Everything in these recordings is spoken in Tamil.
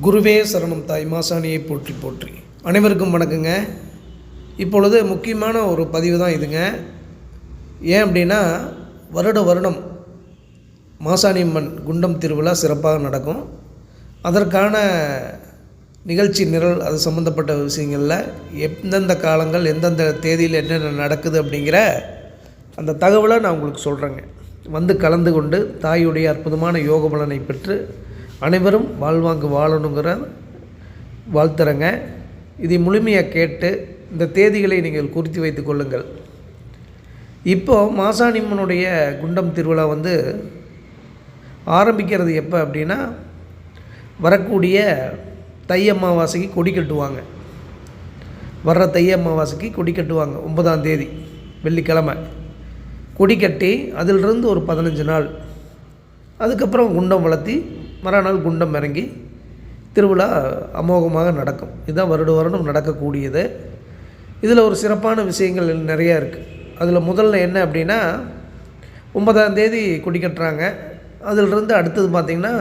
குருவே சரணம் தாய் மாசாணியை போற்றி போற்றி. அனைவருக்கும் வணக்கங்க. இப்பொழுது முக்கியமான ஒரு பதிவு தான் இதுங்க. ஏன் அப்படின்னா வருட வருடம் மாசாணியம்மன் குண்டம் திருவிழா சிறப்பாக நடக்கும். அதற்கான நிகழ்ச்சி நிரல் அது சம்மந்தப்பட்ட விஷயங்களில் எந்தெந்த காலங்கள் எந்தெந்த தேதியில் என்னென்ன நடக்குது அப்படிங்கிற அந்த தகவலை நான் உங்களுக்கு சொல்கிறேங்க வந்து கலந்து கொண்டு தாயுடைய அற்புதமான யோக பலனை பெற்று அனைவரும் வாழ்வாங்கு வாழணுங்கிற வாழ்த்துறங்க. இதை முழுமையாக கேட்டு இந்த தேதிகளை நீங்கள் குறித்து வைத்து கொள்ளுங்கள். இப்போ மாசாணிம்மனுடைய குண்டம் திருவிழா வந்து ஆரம்பிக்கிறது எப்போ அப்படின்னா வரக்கூடிய தை அமாவாசைக்கு கொடி கட்டுவாங்க. வர்ற தை அமாவாசைக்கு கொடி கட்டுவாங்க ஒன்பதாம் தேதி வெள்ளிக்கிழமை. கொடி கட்டி அதிலிருந்து ஒரு பதினஞ்சு நாள் அதுக்கப்புறம் குண்டம் வளர்த்தி மறுநாள் குண்டம் இறங்கி திருவிழா அமோகமாக நடக்கும். இதுதான் வருட வருடம் நடக்கக்கூடியது. இதில் ஒரு சிறப்பான விஷயங்கள் நிறையா இருக்குது அதில் முதல்ல என்ன அப்படின்னா ஒன்பதாம் தேதி கொடி கட்டுறாங்க. அதிலிருந்து அடுத்தது பார்த்திங்கன்னா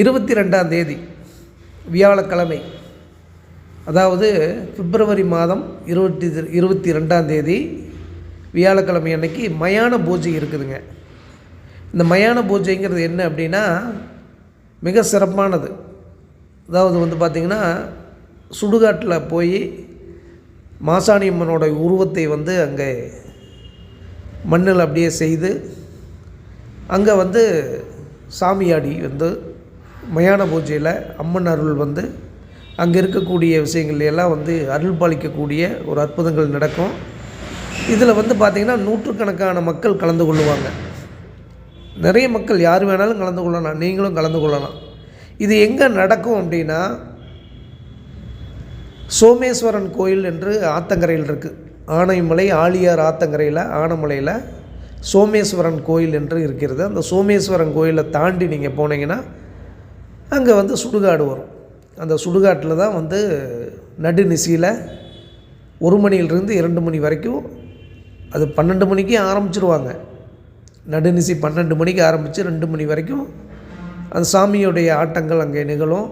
இருபத்தி ரெண்டாம் தேதி வியாழக்கிழமை அதாவது பிப்ரவரி மாதம் இருபத்தி இருபத்தி ரெண்டாம் தேதி வியாழக்கிழமை அன்னைக்கு மயான பூஜை இருக்குதுங்க. இந்த மயான பூஜைங்கிறது என்ன அப்படின்னா மிக சிறப்பானது. அதாவது வந்து பார்த்திங்கன்னா சுடுகாட்டில் போய் மாசாணி அம்மனோட உருவத்தை வந்து அங்கே மண்ணில் அப்படியே செய்து அங்கே வந்து சாமியாடி வந்து மயான பூஜையில் அம்மன் அருள் வந்து அங்கே இருக்கக்கூடிய விஷயங்கள் எல்லாம் வந்து அருள் பாலிக்கக்கூடிய ஒரு அற்புதங்கள் நடக்கும். இதில் வந்து பார்த்திங்கன்னா நூற்றுக்கணக்கான மக்கள் கலந்து கொள்ளுவாங்க. நிறைய மக்கள் யார் வேணாலும் கலந்து கொள்ளலாம் நீங்களும் கலந்து கொள்ளலாம். இது எங்கே நடக்கும் அப்படின்னா சோமேஸ்வரன் கோயில் என்று ஆத்தங்கரையில் இருக்குது ஆனைமலை ஆழியார் ஆத்தங்கரையில் ஆனமலையில் சோமேஸ்வரன் கோயில் என்று இருக்கிறது. அந்த சோமேஸ்வரன் கோயிலை தாண்டி நீங்கள் போனீங்கன்னா அங்கே வந்து சுடுகாடு வரும். அந்த சுடுகாட்டில் தான் வந்து நடுநிசியில் ஒரு மணியிலிருந்து இரண்டு மணி வரைக்கும் அது பன்னெண்டு மணிக்கு ஆரம்பிச்சிருவாங்க. நடுநிசி பன்னெண்டு மணிக்கு ஆரம்பித்து ரெண்டு மணி வரைக்கும் அந்த சாமியுடைய ஆட்டங்கள் அங்கே நிகழும்.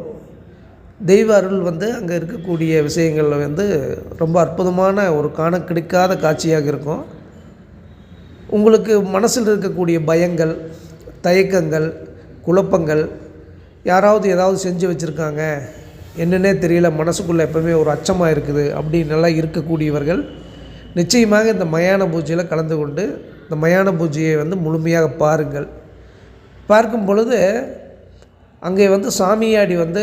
தெய்வ அருள் வந்து அங்கே இருக்கக்கூடிய விஷயங்களில் வந்து ரொம்ப அற்புதமான ஒரு காண கிடைக்காத காட்சியாக இருக்கும். உங்களுக்கு மனசில் இருக்கக்கூடிய பயங்கள் தயக்கங்கள் குழப்பங்கள் யாராவது ஏதாவது செஞ்சு வச்சுருக்காங்க என்னன்னே தெரியல மனசுக்குள்ளே எப்போவுமே ஒரு அச்சமாக இருக்குது அப்படின்னெல்லாம் இருக்கக்கூடியவர்கள் நிச்சயமாக இந்த மயான பூஜையில் கலந்து கொண்டு இந்த மயான பூஜையை வந்து முழுமையாக பாருங்கள். பார்க்கும் பொழுது அங்கே வந்து சாமியாடி வந்து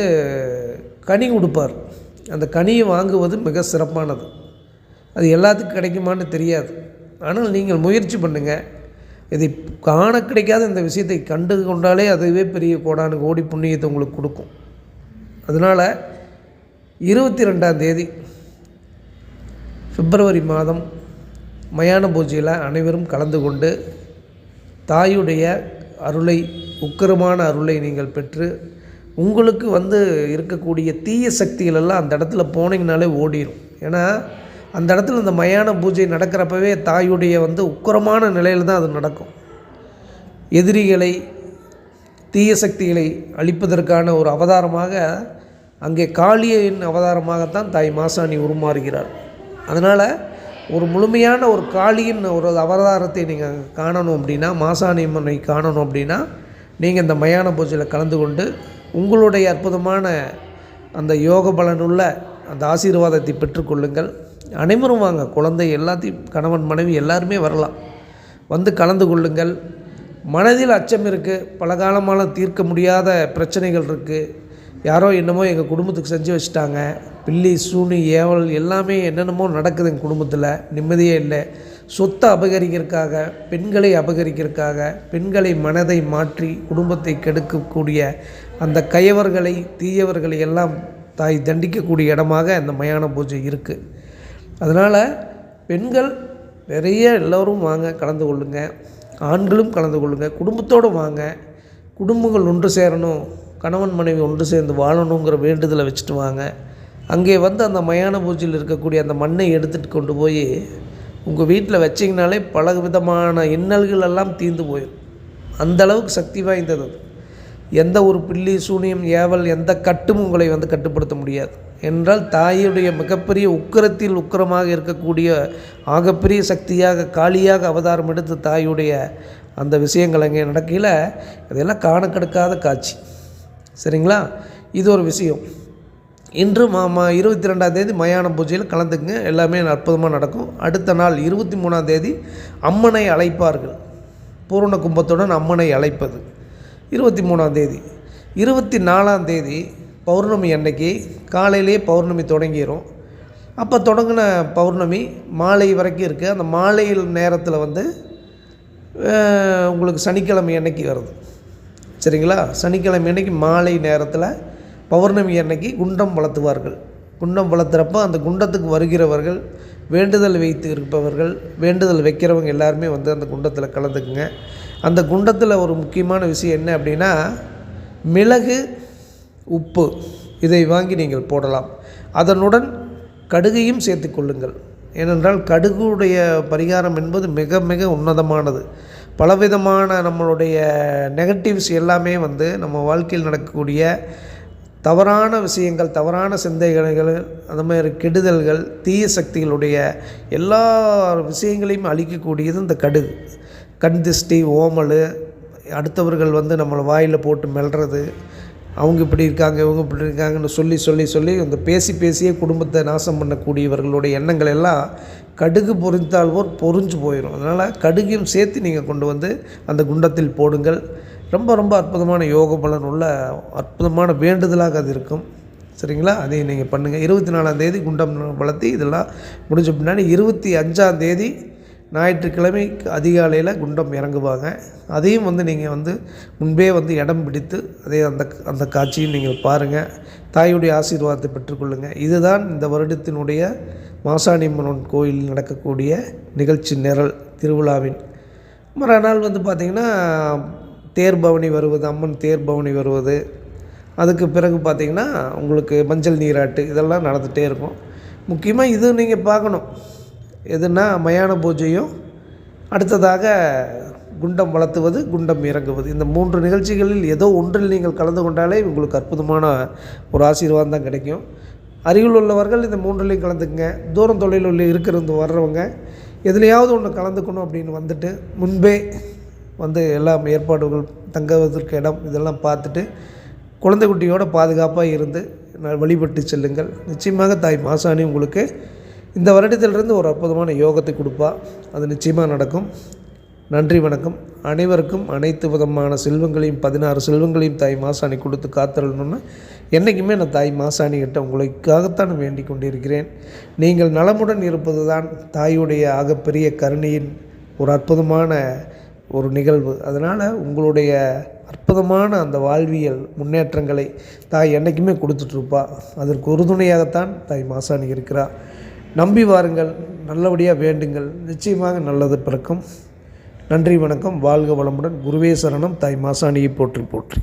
கனி கொடுப்பார் அந்த கனியை வாங்குவது மிக சிறப்பானது. அது எல்லாத்துக்கும் கிடைக்குமான்னு தெரியாது. ஆனால் நீங்கள் முயற்சி பண்ணுங்கள் இதை காண கிடைக்காத இந்த விஷயத்தை கண்டு கொண்டாலே அதுவே பெரிய கோடானு கோடி புண்ணியத்தை உங்களுக்கு கொடுக்கும். அதனால் இருபத்தி ரெண்டாம் தேதி பிப்ரவரி மாதம் மயான பூஜையில் அனைவரும் கலந்து கொண்டு தாயுடைய அருளை உக்கிரமான அருளை நீங்கள் பெற்று உங்களுக்கு வந்து இருக்கக்கூடிய தீய சக்திகள் எல்லாம் அந்த இடத்துல போனீங்கனாலே ஓடிடும் ஏன்னா அந்த இடத்துல இந்த மயான பூஜை நடக்கிறப்பவே தாயுடைய வந்து உக்கிரமான நிலையில் தான் அது நடக்கும். எதிரிகளை தீய சக்திகளை அழிப்பதற்கான ஒரு அவதாரமாக அங்கே காளியின் அவதாரமாகத்தான் தாய் மாசாணி உருமாறுகிறார் அதனால் ஒரு முழுமையான ஒரு காளியின் ஒரு அவதாரத்தை நீங்கள் காணணும் அப்படின்னா மாசாணியம்மனை காணணும் அப்படின்னா நீங்கள் இந்த மயான பூஜையில் கலந்து கொண்டு உங்களுடைய அற்புதமான அந்த யோக பலனுள்ள அந்த ஆசீர்வாதத்தை பெற்றுக்கொள்ளுங்கள் அனைவரும் வாங்க. குழந்தை எல்லாத்தையும் கணவன் மனைவி எல்லாருமே வரலாம். வந்து கலந்து கொள்ளுங்கள். மனதில் அச்சம் இருக்குது பல காலமான தீர்க்க முடியாத பிரச்சனைகள் இருக்குது யாரோ என்னமோ எங்கள் குடும்பத்துக்கு செஞ்சு வச்சுட்டாங்க. பில்லி சூனி ஏவல் எல்லாமே என்னென்னமோ நடக்குது எங்கள் குடும்பத்தில். நிம்மதியே இல்லை. சொத்தை அபகரிக்கிறதுக்காக பெண்களை அபகரிக்கிறதுக்காக பெண்களை மனதை மாற்றி குடும்பத்தை கெடுக்கக்கூடிய அந்த கயவர்களை தீயவர்களை எல்லாம் தாய் தண்டிக்கக்கூடிய இடமாக அந்த மயான பூஜை இருக்குது அதனால் பெண்கள் நிறைய எல்லோரும் வாங்க கலந்து கொள்ளுங்கள் ஆண்களும் கலந்து கொள்ளுங்கள் குடும்பத்தோடு வாங்க. குடும்பங்கள் ஒன்று சேரணும். கணவன் மனைவி ஒன்று சேர்ந்து வாழணுங்கிற வேண்டுதலை வச்சுட்டு வாங்க. அங்கே வந்து அந்த மயான பூஜையில் இருக்கக்கூடிய அந்த மண்ணை எடுத்துகிட்டு கொண்டு போய் உங்கள் வீட்டில் வச்சிங்கனாலே பல விதமான இன்னல்கள் எல்லாம் தீர்ந்து போயிடும் அந்தளவுக்கு சக்தி வாய்ந்தது அது. எந்த ஒரு பில்லி சூனியம் ஏவல் எந்த கட்டும் உங்களை வந்து கட்டுப்படுத்த முடியாது. என்றால் தாயுடைய மிகப்பெரிய உக்கிரத்தில் உக்கிரமாக இருக்கக்கூடிய ஆகப்பெரிய சக்தியாக காளியாக அவதாரம் எடுத்து தாயுடைய அந்த விஷயங்கள் அங்கே நடக்கையில் இதெல்லாம் காணக்கெடுக்காத காட்சி. சரிங்களா? இது ஒரு விஷயம். இன்று மா மா இருபத்தி ரெண்டாம் தேதி மயான பூஜையில் கலந்துக்குங்க. எல்லாமே அற்புதமாக நடக்கும். அடுத்த நாள் இருபத்தி மூணாம் தேதி அம்மனை அழைப்பார்கள். பூரண கும்பத்துடன் அம்மனை அழைப்பது. இருபத்தி மூணாம் தேதி. இருபத்தி நாலாம் தேதி பௌர்ணமி அன்னைக்கு காலையிலேயே பௌர்ணமி தொடங்கிடும் அப்போ தொடங்கின பௌர்ணமி மாலை வரைக்கும் இருக்குது அந்த மாலையில் நேரத்தில் வந்து உங்களுக்கு சனிக்கிழமை அன்னைக்கு வருது. சரிங்களா? சனிக்கிழமை அன்னைக்கு மாலை நேரத்தில் பௌர்ணமி அன்னைக்கு குண்டம் வளர்த்துவார்கள். குண்டம் வளர்த்துறப்போ அந்த குண்டத்துக்கு வருகிறவர்கள் வேண்டுதல் வைத்து இருப்பவர்கள் வேண்டுதல் வைக்கிறவங்க எல்லாருமே வந்து அந்த குண்டத்தில் கலந்துக்குங்க. அந்த குண்டத்தில் ஒரு முக்கியமான விஷயம் என்ன அப்படின்னா மிளகு உப்பு இதை வாங்கி நீங்கள் போடலாம். அதனுடன் கடுகையும் சேர்த்து கொள்ளுங்கள். ஏனென்றால் கடுகுடைய பரிகாரம் என்பது மிக மிக உன்னதமானது. பலவிதமான நம்மளுடைய நெகட்டிவ்ஸ் எல்லாமே வந்து நம்ம வாழ்க்கையில் நடக்கக்கூடிய தவறான விஷயங்கள் தவறான சிந்தைகள் அந்த மாதிரி கெடுதல்கள் தீய சக்திகளுடைய எல்லா விஷயங்களையும் அழிக்கக்கூடியது இந்த கடுகு கண் திஷ்டி ஓமல் அடுத்தவர்கள் வந்து நம்மளை வாயில் போட்டு மெல்றது அவங்க இப்படி இருக்காங்க இவங்க இப்படி இருக்காங்கன்னு சொல்லி சொல்லி சொல்லி அந்த பேசி பேசியே குடும்பத்தை நாசம் பண்ணக்கூடியவர்களுடைய எண்ணங்கள் எல்லாம் கடுகு பொறிந்தால் போல் பொறிஞ்சு போயிடும் அதனால் கடுகையும் சேர்த்து நீங்கள் கொண்டு வந்து அந்த குண்டத்தில் போடுங்கள். ரொம்ப ரொம்ப அற்புதமான யோக பலன் உள்ள அற்புதமான வேண்டுதலாக அது இருக்கும். சரிங்களா? அதையும் நீங்கள் பண்ணுங்கள் இருபத்தி நாலாம் தேதி குண்டம் வளர்த்தி இதெல்லாம் முடிஞ்ச பின்னாடி இருபத்தி அஞ்சாம் தேதி ஞாயிற்றுக்கிழமை அதிகாலையில் குண்டம் இறங்குவாங்க. அதையும் வந்து நீங்கள் வந்து முன்பே வந்து இடம் பிடித்து அதே அந்த அந்த காட்சியும் நீங்கள் பாருங்கள் தாயுடைய ஆசீர்வாதத்தை பெற்றுக்கொள்ளுங்கள் இதுதான் இந்த வருடத்தினுடைய மாசாணியம்மன் கோயில் நடக்கக்கூடிய நிகழ்ச்சி நிரல் திருவிழாவின். மறுநாள் வந்து பார்த்திங்கன்னா தேர் பவனி வருவது அம்மன் தேர் பவனி வருவது. அதுக்கு பிறகு பார்த்திங்கன்னா உங்களுக்கு மஞ்சள் நீராட்டு இதெல்லாம் நடந்துகிட்டே இருக்கும். முக்கியமாக இது நீங்கள் பார்க்கணும். எதுனா மயான பூஜையும் அடுத்ததாக குண்டம் வளர்த்துவது குண்டம் இறங்குவது. இந்த மூன்று நிகழ்ச்சிகளில் ஏதோ ஒன்றில் நீங்கள் கலந்து கொண்டாலே உங்களுக்கு அற்புதமான ஒரு ஆசீர்வாதம் தான் கிடைக்கும். அருகில் உள்ளவர்கள் இந்த மூன்றுலையும் கலந்துக்குங்க. தூரம் தொலைவில் இருக்கிறவங்க வர்றவங்க எதுலையாவது ஒன்று கலந்துக்கணும் அப்படின்னு வந்துட்டு முன்பே வந்து எல்லாம் ஏற்பாடுகள் தங்குவதற்கு இடம் இதெல்லாம் பார்த்துட்டு குழந்தை குட்டியோட பாதுகாப்பாக இருந்து வழிபட்டு செல்லுங்கள். நிச்சயமாக தாய் மாசாணி உங்களுக்கு இந்த வருடத்திலிருந்து ஒரு அற்புதமான யோகத்தை கொடுப்பா. அது நிச்சயமாக நடக்கும். நன்றி வணக்கம். அனைவருக்கும் அனைத்து விதமான செல்வங்களையும் பதினாறு செல்வங்களையும் தாய் மாசாணி கொடுத்து காத்தரணும்னு என்றைக்குமே நான் தாய் மாசாணி கிட்ட உங்களுக்காகத்தான் வேண்டிக் கொண்டிருக்கிறேன். நீங்கள் நலமுடன் இருப்பது தான் தாயுடைய ஆகப்பெரிய கருணையின் ஒரு அற்புதமான ஒரு நிகழ்வு. அதனால் உங்களுடைய அற்புதமான அந்த வாழ்வியல் முன்னேற்றங்களை தாய் என்றைக்குமே கொடுத்துட்ருப்பா. அதற்கு உறுதுணையாகத்தான் தாய் மாசாணி இருக்கிறார் நம்பி வாருங்கள் நல்லபடியாக வேண்டுங்கள். நிச்சயமாக நல்லது பிறக்கும். நன்றி வணக்கம். வாழ்க வளமுடன். குருவே சரணம். தாய் மாசாணியை போற்றி போற்றி.